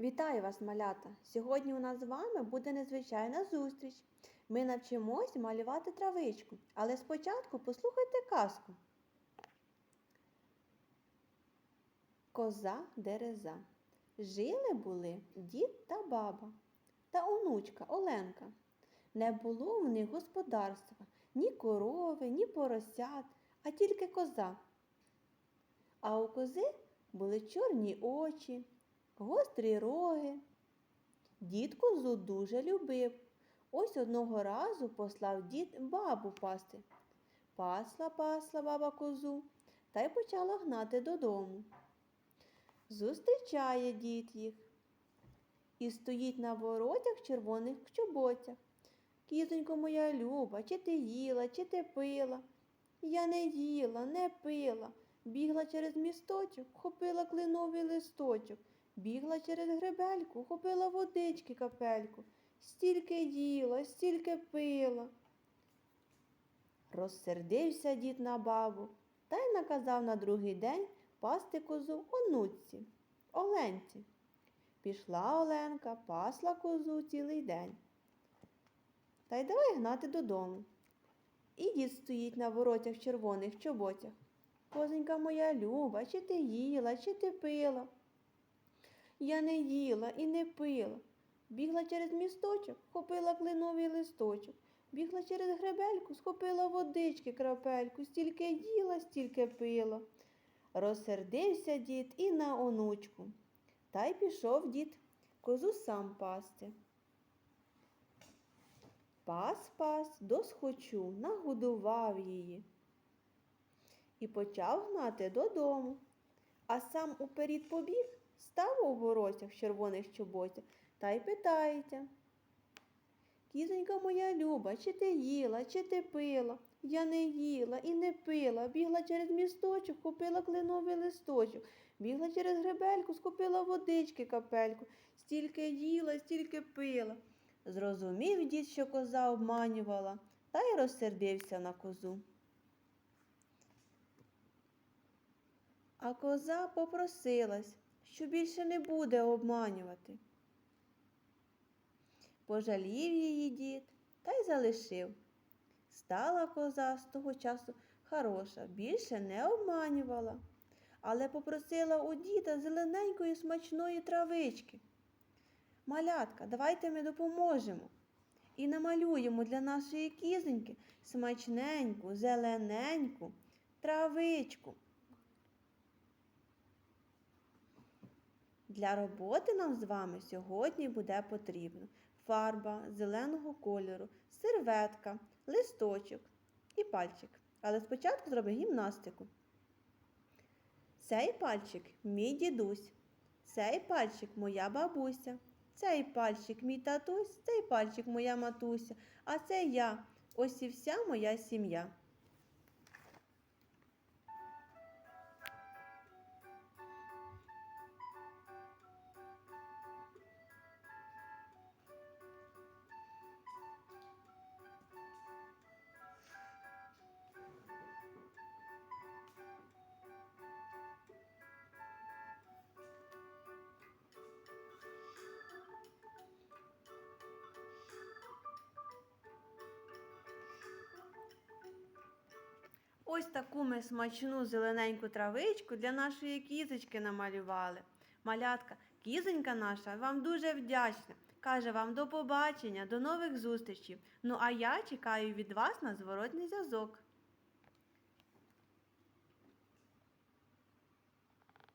Вітаю вас, малята! Сьогодні у нас з вами буде незвичайна зустріч. Ми навчимось малювати травичку, але спочатку послухайте казку. Коза дереза. Жили були дід та баба та онучка Оленка. Не було в них господарства ні корови, ні поросят, а тільки коза. А у кози були чорні очі, гострі роги. Дід козу дуже любив. Ось одного разу послав дід бабу пасти. Пасла, пасла баба козу та й почала гнати додому. Зустрічає дід їх і стоїть на воротях червоних чоботях. Кізонько моя люба, чи ти їла, чи ти пила? Я не їла, не пила. Бігла через місточок, хопила клиновий листочок, бігла через гребельку, хопила водички капельку. Стільки їла, стільки пила. Розсердився дід на бабу та й наказав на другий день пасти козу онуці, Оленці. Пішла Оленка, пасла козу цілий день. Та й давай гнати додому. І дід стоїть на воротях червоних чоботях. Козонька моя люба, чи ти їла, чи ти пила? Я не їла і не пила. Бігла через місточок, хопила клиновий листочок, бігла через гребельку, схопила водички крапельку, стільки їла, стільки пила. Розсердився дід і на онучку. Та й пішов дід козу сам пасти. Пас пас, досхочу, нагодував її і почав гнати додому. А сам уперед побіг, став у воротях червоних чоботях та й питається. Кізонька моя люба, чи ти їла, чи ти пила? Я не їла і не пила, бігла через місточок, купила клиновий листочок, бігла через гребельку, скупила водички капельку, стільки їла, стільки пила. Зрозумів дід, що коза обманювала, та й розсердився на козу. А коза попросилась, що більше не буде обманювати. Пожалів її дід та й залишив. Стала коза з того часу хороша, більше не обманювала, але попросила у діда зелененької смачної травички. Малятка, давайте ми допоможемо і намалюємо для нашої кізоньки смачненьку, зелененьку травичку. Для роботи нам з вами сьогодні буде потрібно фарба зеленого кольору, серветка, листочок і пальчик. Але спочатку зробимо гімнастику. Цей пальчик мій дідусь, цей пальчик моя бабуся, цей пальчик мій татусь, цей пальчик моя матуся, а це я. Ось і вся моя сім'я. Ось таку ми смачну зелененьку травичку для нашої кізочки намалювали. Малятка, кізонька наша вам дуже вдячна. Каже вам до побачення, до нових зустрічей. Ну а я чекаю від вас на зворотний зв'язок.